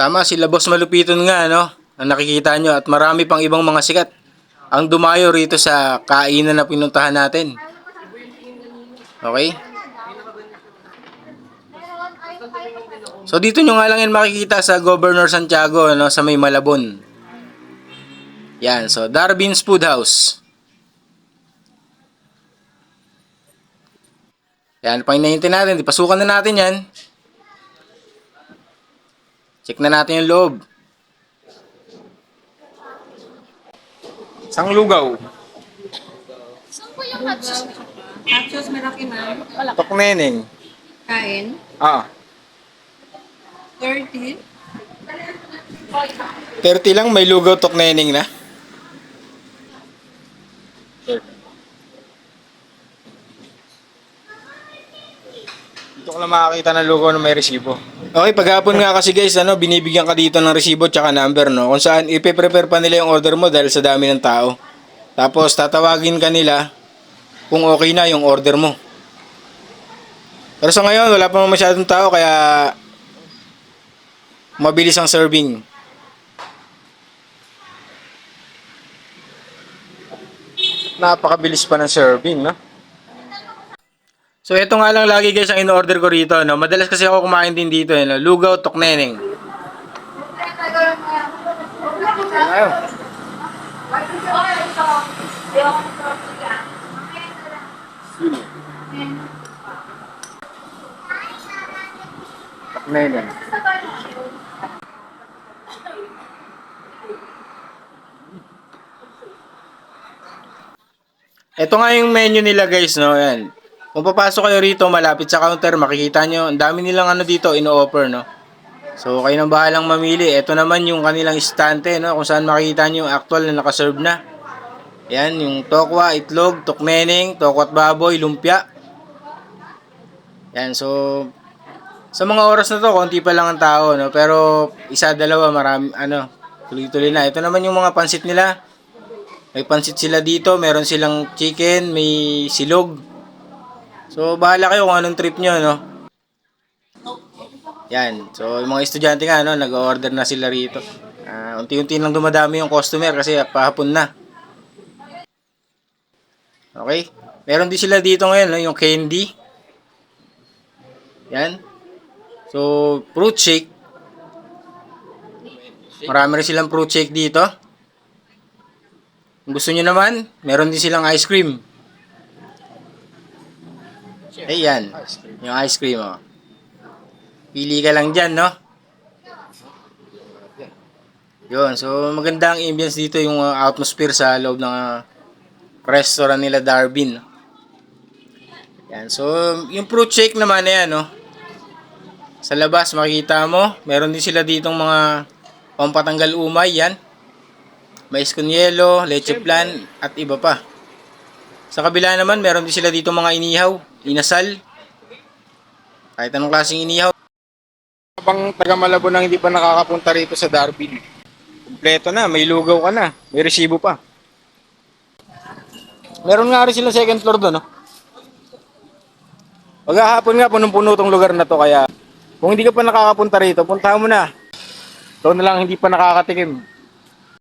Tama, sila Boss Malupiton nga, no? Na nakikita nyo at marami pang ibang mga sikat ang dumayo rito sa kainan na pinuntahan natin. Okay? So dito nyo nga lang yan makikita sa Governor Santiago, no? Sa may Malabon. Yan, so Darwin's Food House. Yan, pang natin. Pasukan na natin yan. Check na natin yung loob. Sang lugaw. Saan po yung hot sauce? Nachos, Meraki man. Wala. Tokneneng. Kain. Ah, 30. 30 lang may lugaw tokneneng na. Dito ko lang makakita ng lugaw na may resibo. Okay, paghapon nga kasi guys, ano, binibigyan ka dito ng resibo tsaka number, no? Kung saan ipe-prepare pa nila yung order mo dahil sa dami ng tao. Tapos tatawagin ka nila kung okay na yung order mo. Pero sa ngayon, wala pa masyadong tao kaya mabilis ang serving. Napakabilis pa ng serving, no? So ito nga lang lagi guys ang in-order ko rito, no? Madalas kasi ako kumain din dito, eh, no? Lugaw Tokneneng. Tokneneng. Ito nga yung menu nila guys, no? Ayan. Kung kayo rito, malapit sa counter, makikita nyo, ang dami nilang ano dito, ino-offer, no? So, kayo nang bahalang mamili. Ito naman yung kanilang istante, no? Kung saan makikita nyo yung actual na nakaserve na. Yan, yung tokwa, itlog, tokneneng, tokwat baboy, lumpia. Yan, so, sa mga oras na to, konti pa lang ang tao, no? Pero, isa, dalawa, marami, ano, tuloy-tuloy na. Ito naman yung mga pansit nila. May pansit sila dito, meron silang chicken, may silog. So, bahala kayo kung anong trip nyo, no? Yan. So, yung mga estudyante nga, no, nag-order na sila rito. Ah, unti-unti lang dumadami yung customer kasi pahapon na. Okay? Meron din sila dito ngayon, no, yung candy. Yan. So, fruit shake. Marami rin silang fruit shake dito. Kung gusto nyo naman, meron din silang ice cream. Eh yan, yung ice cream oh. Pili ka lang dyan, no? Yun, so maganda ang ambience dito, yung uh, atmosphere sa loob ng uh, restaurant nila Darwin. Yan, so yung fruit shake naman na yan, no? Sa labas, makikita mo, meron din sila ditong mga pampatanggal umay, yan. Mais con yelo, leche plan, at iba pa. Sa kabila naman, meron din sila dito mga inihaw, inasal. Kahit anong klaseng inihaw. Habang taga Malabon hindi pa nakakapunta rito sa Darwin. Kompleto na, may lugaw ka na, may resibo pa. Meron nga rin sila second floor doon, no? Maghahapon nga, punong-puno tong lugar na to, kaya kung hindi ka pa nakakapunta rito, puntahan mo na. Ito na lang hindi pa nakakatikim.